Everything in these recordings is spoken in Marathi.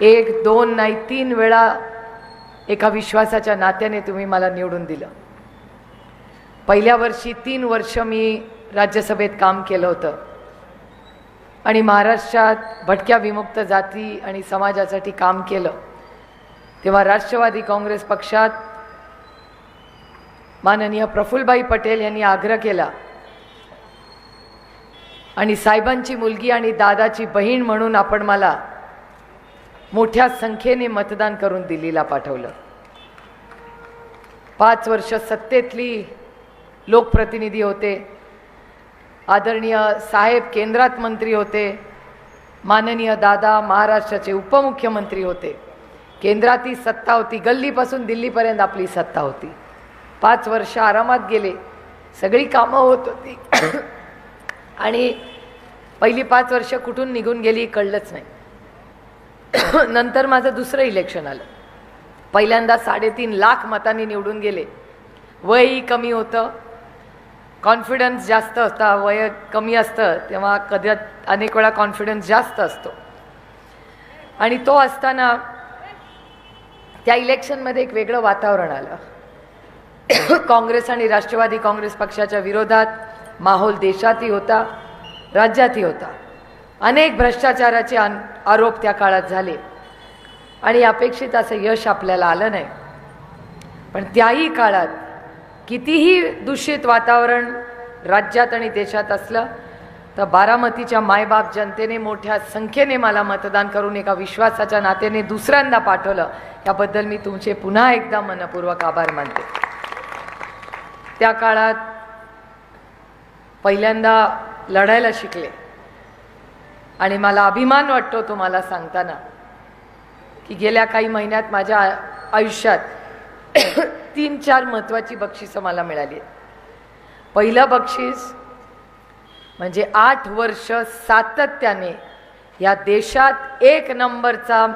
एक दोन नाही तीन वेळा एका विश्वासाच्या नात्याने तुम्ही मला निवडून दिलं. पहिल्या वर्षी तीन वर्ष मी राज्यसभेत काम केलं होतं. आणि महाराष्ट्रात भटक्या विमुक्त जाती आणि समाजासाठी काम केलं. तेव्हा राष्ट्रवादी काँग्रेस पक्षात माननीय प्रफुल्लबाई पटेल यांनी आग्रह केला. आणि साहेबांची मुलगी आणि दादाची बहीण म्हणून आपण मला मोठ्या संख्येने मतदान करून दिल्लीला पाठवलं. पाच वर्ष सत्तेतली लोकप्रतिनिधी होते. आदरणीय साहेब केंद्रात मंत्री होते. माननीय दादा महाराष्ट्राचे उपमुख्यमंत्री होते. केंद्रातही सत्ता होती. गल्लीपासून दिल्लीपर्यंत आपली सत्ता होती. पाच वर्ष आरामात गेले. सगळी कामं होत होती. आणि पहिली पाच वर्ष कुठून निघून गेली कळलंच नाही. नंतर माझं दुसरं इलेक्शन आलं. पहिल्यांदा साडेतीन लाख मतांनी निवडून गेले. वयही कमी होतं. कॉन्फिडन्स जास्त असता. वय कमी असतं तेव्हा कधी अनेक वेळा कॉन्फिडन्स जास्त असतो. आणि तो असताना त्या इलेक्शनमध्ये एक वेगळं वातावरण आलं. काँग्रेस आणि राष्ट्रवादी काँग्रेस पक्षाच्या विरोधात माहोल देशातही होता राज्यातही होता. अनेक भ्रष्टाचाराचे आरोप त्या काळात झाले. आणि अपेक्षित असं यश आपल्याला आलं नाही. पण त्याही काळात कितीही दूषित वातावरण राज्यात आणि देशात असलं तर बारामतीच्या मायबाप जनतेने मोठ्या संख्येने मला मतदान करून एका विश्वासाच्या नात्याने दुसऱ्यांदा पाठवलं. याबद्दल मी तुमचे पुन्हा एकदा मनपूर्वक आभार मानते. त्या काळात पहिल्यांदा लढायला शिकले. आणि मला अभिमान वाटतो तुम्हाला सांगताना की गेल्या काही महिन्यात माझ्या आ- आयुष्यात तीन चार महत्त्वाची बक्षिसं मला मिळाली. आहेत पहिलं बक्षीस म्हणजे आठ वर्ष सातत्याने या देशात एक नंबरचा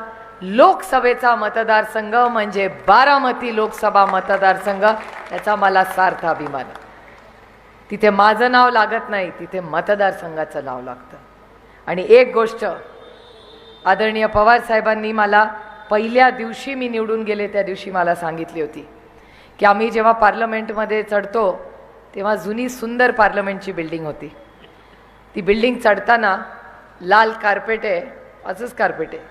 लोकसभेचा मतदारसंघ म्हणजे बारामती लोकसभा मतदारसंघ याचा मला सार्थ अभिमान आहे. तिथे माझं नाव लागत नाही तिथे मतदारसंघाचं नाव लागतं. आणि एक गोष्ट आदरणीय पवार साहेबांनी मला पहिल्या दिवशी मी निवडून गेले त्या दिवशी मला सांगितली होती की आम्ही जेव्हा पार्लमेंटमध्ये चढतो तेव्हा जुनी सुंदर पार्लमेंटची बिल्डिंग होती. ती बिल्डिंग चढताना लाल कार्पेट आहे असंच कार्पेट आहे.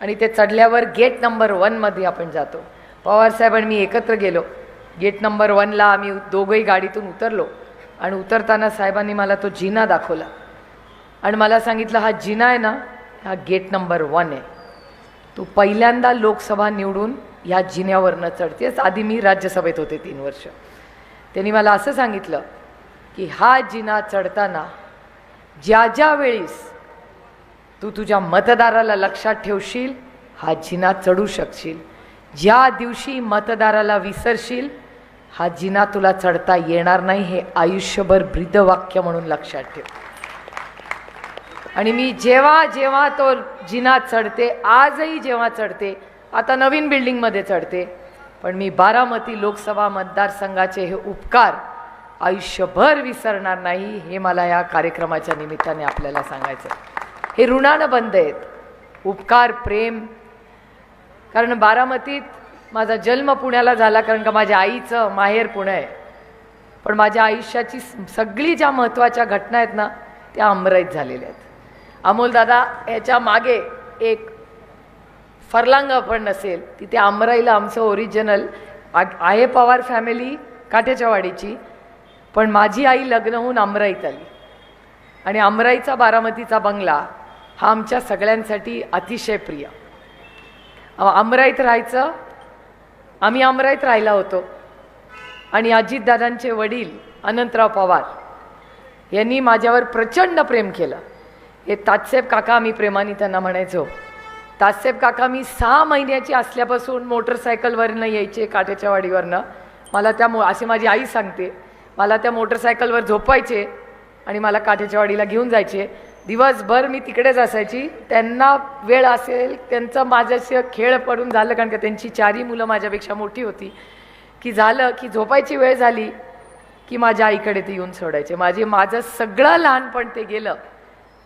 आणि ते चढल्यावर गेट नंबर वनमध्ये आपण जातो. पवारसाहेब आणि मी एकत्र गेलो. गेट नंबर वनला आम्ही दोघंही गाडीतून उतरलो. आणि उतरताना साहेबांनी मला तो जिना दाखवला. आणि मला सांगितलं हा जिना आहे ना हा गेट नंबर वन आहे. तू पहिल्यांदा लोकसभा निवडून ह्या जिन्यावरनं चढतेस. आधी मी राज्यसभेत होते तीन वर्ष. त्यांनी मला असं सांगितलं की हा जिना चढताना ज्या ज्या वेळीस तू तुझ्या मतदाराला लक्षात ठेवशील हा जिना चढू शकशील. ज्या दिवशी मतदाराला विसरशील हा जिना तुला चढता येणार नाही. हे आयुष्यभर ब्रीदवाक्य म्हणून लक्षात ठेव. आणि मी जेव्हा जेव्हा तो जिना चढते आजही जेव्हा चढते आता नवीन बिल्डिंगमध्ये चढते. पण मी बारामती लोकसभा मतदारसंघाचे हे उपकार आयुष्यभर विसरणार नाही हे मला या कार्यक्रमाच्या निमित्ताने आपल्याला सांगायचं आहे. हे ऋणानं बंद आहेत. उपकार प्रेम. कारण बारामतीत माझा जन्म पुण्याला झाला कारण का माझ्या आईचं माहेर पुणे आहे. पण माझ्या आयुष्याची सगळी ज्या महत्त्वाच्या घटना आहेत ना त्या अमराईत झालेल्या आहेत. अमोलदादा ह्याच्या मागे एक फरलांग पण नसेल. तिथे आमराईला आमचं ओरिजिनल आहे पवार फॅमिली काठ्याच्या वाडीची पण माझी आई लग्न होऊन आमराईत आली. आणि आमराईचा बारामतीचा बंगला हा आमच्या सगळ्यांसाठी अतिशय प्रिय. आमराईत राहायचं आम्ही आमराईत राहिला होतो. आणि अजितदादांचे वडील अनंतराव पवार यांनी माझ्यावर प्रचंड प्रेम केलं. हे तात्सेब काका आम्ही प्रेमाने त्यांना म्हणायचो. तात्सेब काका मी सहा महिन्याची असल्यापासून मोटरसायकलवरनं यायचे काठ्याच्या वाडीवरनं. मला त्या मो अशी माझी आई सांगते. मला त्या मोटरसायकलवर झोपायचे आणि मला काठ्याच्या वाडीला घेऊन जायचे. दिवसभर मी तिकडेच असायची. त्यांना वेळ असेल त्यांचं माझ्याशी खेळ पडून झालं कारण का त्यांची चारही मुलं माझ्यापेक्षा मोठी होती. की झालं की झोपायची वेळ झाली की माझ्या आईकडे ते येऊन सोडायचे. माझे माझं सगळं लहानपण ते गेलं.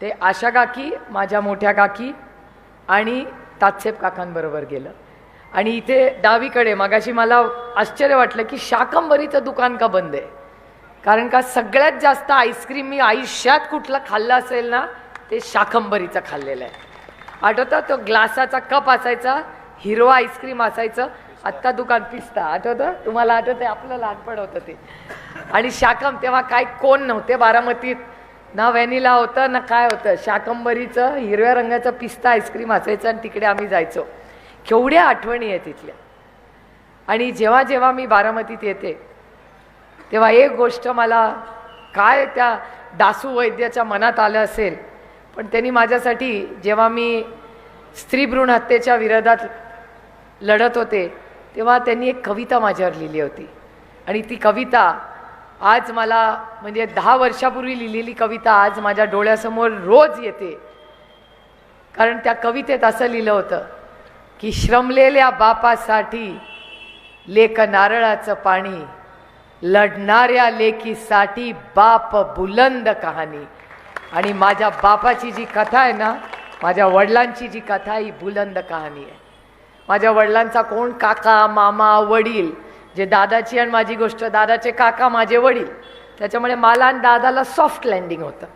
ते आशा काकी माझ्या मोठ्या काकी आणि तात्सेप काकांबरोबर गेलं. आणि इथे डावीकडे मगाशी मला आश्चर्य वाटलं की शाकंबरीचं दुकान का बंद आहे? कारण का सगळ्यात जास्त आईस्क्रीम मी आयुष्यात कुठलं खाल्लं असेल ना ते शाकंबरीचं खाल्लेलं आहे. आठवतं? तो ग्लासाचा कप असायचा हिरवा आईस्क्रीम असायचं आत्ता दुकान पिस्ता. आठवतं? तुम्हाला आठवतं आपलं लहानपण होतं ते. आणि शाकम तेव्हा काय कोण नव्हते बारामतीत. ना व्हॅनिला होतं ना काय होतं. शाकंबरीचं हिरव्या रंगाचं पिस्ता आईस्क्रीम असायचं आणि तिकडे आम्ही जायचो. केवढ्या आठवणी आहे तिथल्या. आणि जेव्हा जेव्हा मी बारामतीत येते तेव्हा एक गोष्ट मला काय त्या दासू वैद्याच्या मनात आलं असेल पण त्यांनी माझ्यासाठी जेव्हा मी स्त्री भ्रूण हत्येच्या विरोधात लढत होते तेव्हा त्यांनी एक कविता माझ्यावर लिहिली होती. आणि ती कविता आज मला म्हणजे दहा वर्षापूर्वी लिहिलेली कविता आज माझ्या डोळ्यासमोर रोज येते. कारण त्या कवितेत असं लिहिलं होतं की श्रमलेल्या बापासाठी लेख नारळाचं पाणी लढणाऱ्या लेखीसाठी बाप बुलंद कहाणी. आणि माझ्या बापाची जी कथा आहे ना माझ्या वडिलांची जी कथा आहे ही बुलंद कहाणी आहे. माझ्या वडिलांचा कोण? काका मामा वडील जे दादाची आणि माझी गोष्ट दादाचे काका माझे वडील त्याच्यामुळे मला आणि दादाला सॉफ्ट लँडिंग होतं.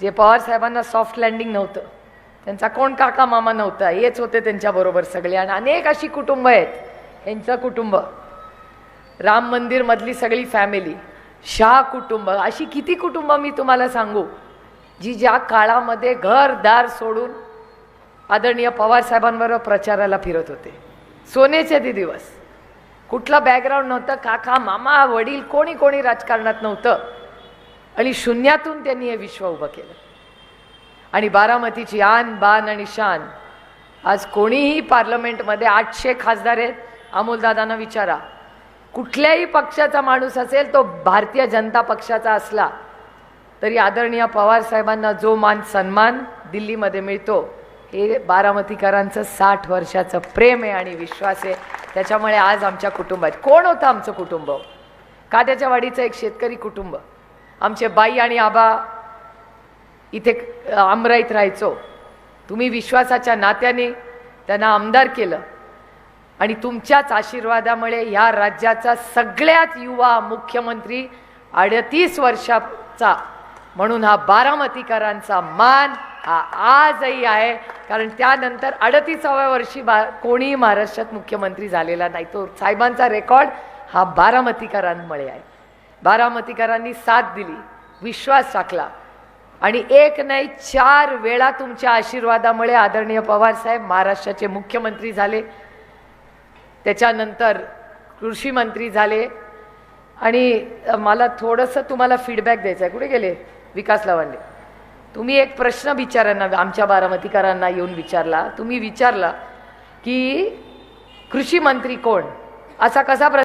जे पवार साहेबांना सॉफ्ट लँडिंग नव्हतं. त्यांचा कोण काका मामा नव्हता हेच होते त्यांच्याबरोबर सगळे. आणि अनेक अशी कुटुंब आहेत यांचं कुटुंब. राम मंदिरमधली सगळी फॅमिली शाह कुटुंब. अशी किती कुटुंब मी तुम्हाला सांगू जी ज्या काळामध्ये घरदार सोडून आदरणीय पवार साहेबांबरोबर प्रचाराला फिरत होते. सोनेचे ते दिवस. कुठलं बॅकग्राऊंड नव्हतं. काका मामा वडील कोणी कोणी राजकारणात नव्हतं. आणि शून्यातून त्यांनी हे विश्व उभं केलं. आणि बारामतीची आन बान आणि शान. आज कोणीही पार्लमेंटमध्ये आठशे खासदार आहेत अमोलदादांना विचारा. कुठल्याही पक्षाचा माणूस असेल तो भारतीय जनता पक्षाचा असला तरी आदरणीय पवार साहेबांना जो मान सन्मान दिल्लीमध्ये मिळतो हे बारामतीकरांचं साठ वर्षाचं प्रेम आहे आणि विश्वास आहे. त्याच्यामुळे आज आमच्या कुटुंबात कोण होतं आमचं कुटुंब? काद्याच्या वाडीचं एक शेतकरी कुटुंब. आमचे बाई आणि आबा इथे आमराईत राहायचो. तुम्ही विश्वासाच्या नात्याने त्यांना आमदार केलं. आणि तुमच्याच आशीर्वादामुळे ह्या राज्याचा सगळ्यात युवा मुख्यमंत्री अडतीस वर्षाचा म्हणून हा बारामतीकरांचा मान हा आजही आहे. कारण त्यानंतर अडतीसाव्या वर्षी बा कोणीही महाराष्ट्रात मुख्यमंत्री झालेला नाही. तो साहेबांचा रेकॉर्ड हा बारामतीकरांमुळे आहे. बारामतीकरांनी साथ दिली विश्वास टाकला आणि एक नाही चार वेळा तुमच्या आशीर्वादामुळे आदरणीय पवार साहेब महाराष्ट्राचे मुख्यमंत्री झाले. त्याच्यानंतर कृषी मंत्री झाले. आणि मला थोडंसं तुम्हाला फीडबॅक द्यायचं आहे. कुठे गेले? विकास लावांडे. तुम्ही एक प्रश्न विचारांना आमच्या बारामतीकरांना येऊन विचारला. तुम्ही विचारला की कृषी मंत्री कोण? असा कसा प्रश्न